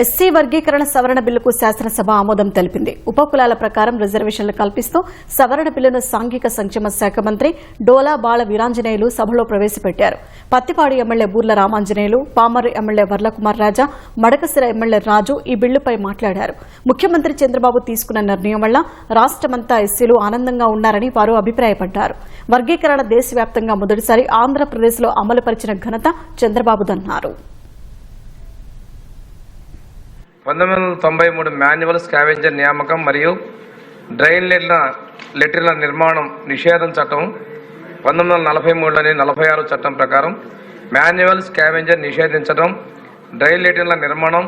SC వర్గీకరణ సవరణ బిల్లుకు శాసనసభ ఆమోదం తెలిపింది. ఉపకులాల ప్రకారం రిజర్వేషన్లు కల్పిస్తూ సవరణ బిల్లును సాంఘిక సంక్షేమ శాఖ మంత్రి డోలా బాల వీరాంజనేయులు సభలో ప్రవేశపెట్టారు. Pattipadu MLA Burla Ramanjaneyulu Pamaru MLA Varlakumar Raja Madakasira MLA Raju ఈ బిల్లుపై మాట్లాడారు. ముఖ్యమంత్రి చంద్రబాబు తీసుకున్న నిర్ణయం వల్ల రాష్టమంతా ఎస్సీలు ఆనందంగా ఉన్నారని వారు అభిప్రాయపడ్డారు. వర్గీకరణ దేశవ్యాప్తంగా మొదటిసారి ఆంధ్రప్రదేశ్లో అమలుపరిచిన ఘనత చంద్రబాబుదన్నారు. పంతొమ్మిది వందల తొంభై మూడు మాన్యువల్ స్కావెంజర్ నియామకం మరియు డ్రైన్ లెట్ల లెటర్ల నిర్మాణం నిషేధం చట్టం పంతొమ్మిది వందల నలభై మూడులోని నలభై ఆరు చట్టం ప్రకారం మాన్యువల్ స్కావెంజర్ నిషేధించడం డ్రైన్ లెటర్ల నిర్మాణం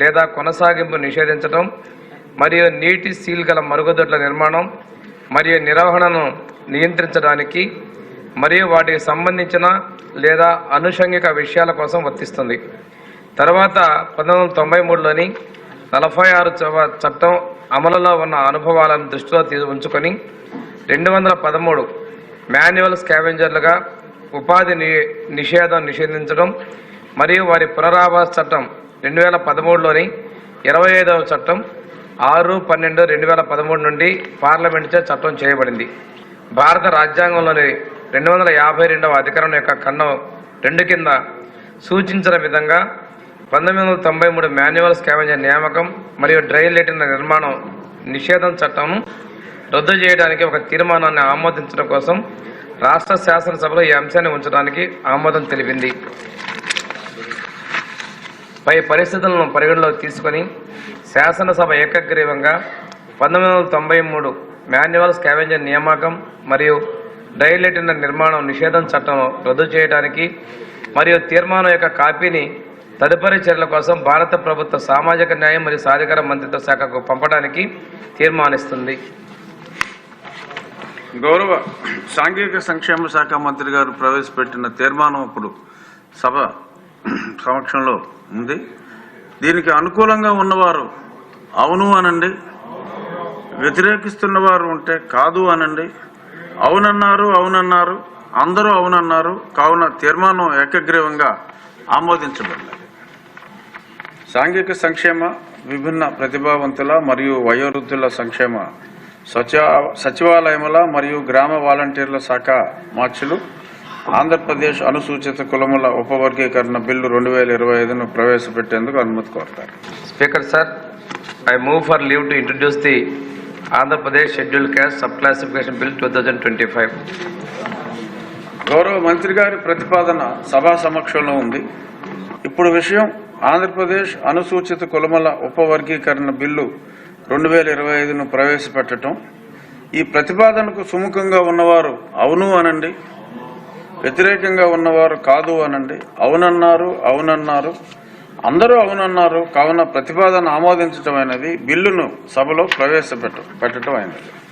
లేదా కొనసాగింపు నిషేధించడం మరియు నీటి సీల్ గల మరుగుదొడ్ల నిర్మాణం మరియు నిర్వహణను నియంత్రించడానికి మరియు వాటికి సంబంధించిన లేదా అనుషంగిక విషయాల కోసం వర్తిస్తుంది. తర్వాత పంతొమ్మిది వందల తొంభై మూడులోని నలభై ఆరు చట్టం అమలులో ఉన్న అనుభవాలను దృష్టిలో తీ ఉంచుకొని రెండు వందల పదమూడు మాన్యువల్ స్కావెంజర్లుగా ఉపాధి ని నిషేధం నిషేధించడం మరియు వారి పునరావాస చట్టం రెండు వేల పదమూడులోని ఇరవై ఐదవ చట్టం ఆరు పన్నెండు రెండు వేల పదమూడు నుండి పార్లమెంటుచే చట్టం చేయబడింది. భారత రాజ్యాంగంలోని రెండు వందల యాభై రెండవ అధికరణం యొక్క కన్నం రెండు కింద సూచించిన విధంగా పంతొమ్మిది వందల తొంభై మూడు మాన్యువల్ స్కావెంజర్ నియామకం మరియు డ్రైన్ లెటిన్ నిర్మాణం నిషేధం చట్టం రద్దు చేయడానికి ఒక తీర్మానాన్ని ఆమోదించడం కోసం రాష్ట్ర శాసనసభలో ఈ అంశాన్ని ఉంచడానికి ఆమోదం తెలిపింది. పై పరిస్థితులను పరిగణలోకి తీసుకొని శాసనసభ ఏకగ్రీవంగా పంతొమ్మిది వందల తొంభై మూడు మాన్యువల్ స్కావెంజర్ నియామకం మరియు డైలెటిన నిర్మాణం నిషేధం చట్టం రద్దు చేయడానికి మరియు తీర్మానం యొక్క కాపీని తదుపరి చర్యల కోసం భారత ప్రభుత్వ సామాజిక న్యాయం మరియు సాధికార మంత్రిత్వ శాఖకు పంపడానికి తీర్మానిస్తుంది. గౌరవ సాంఘిక సంక్షేమ శాఖ మంత్రి గారు ప్రవేశపెట్టిన తీర్మానం ఇప్పుడు సభ సమక్షంలో ఉంది. దీనికి అనుకూలంగా ఉన్నవారు అవును అనండి. వ్యతిరేకిస్తున్న వారు ఉంటే కాదు అనండి. అవునన్నారు అవునన్నారు అందరూ అవునన్నారు. కావున తీర్మానం ఏకగ్రీవంగా ఆమోదించబడింది. సాంఘిక సంక్షేమ విభిన్న ప్రతిభావంతుల మరియు వయోవృద్ధుల సంక్షేమ సచివ సచివాలయముల మరియు గ్రామ వాలంటీర్ల శాఖ మార్చులు ఆంధ్రప్రదేశ్ అనుసూచిత కులముల ఉపవర్గీకరణ బిల్లు రెండు వేల ఇరవై ఐదును ప్రవేశపెట్టేందుకు అనుమతి కోరతారు. Speaker sir I move for leave to introduce the Andhra Pradesh schedule caste sub classification bill two thousand twenty five. గౌరవ మంత్రి గారి ప్రతిపాదన సభా సమక్షంలో ఉంది. ఇప్పుడు విషయం ఆంధ్రప్రదేశ్ అనుసూచిత కులమల ఉపవర్గీకరణ బిల్లు రెండు వేల ఇరవై ఐదును ప్రవేశపెట్టడం ఈ ప్రతిపాదనకు సుముఖంగా ఉన్నవారు అవును అనండి. వ్యతిరేకంగా ఉన్నవారు కాదు అనండి. అవునన్నారు అవునన్నారు. అందరూ అవునన్నారు. కావున ప్రతిపాదన ఆమోదించడం అనేది బిల్లును సభలో ప్రవేశపెట్ట పెట్టడం అయినది.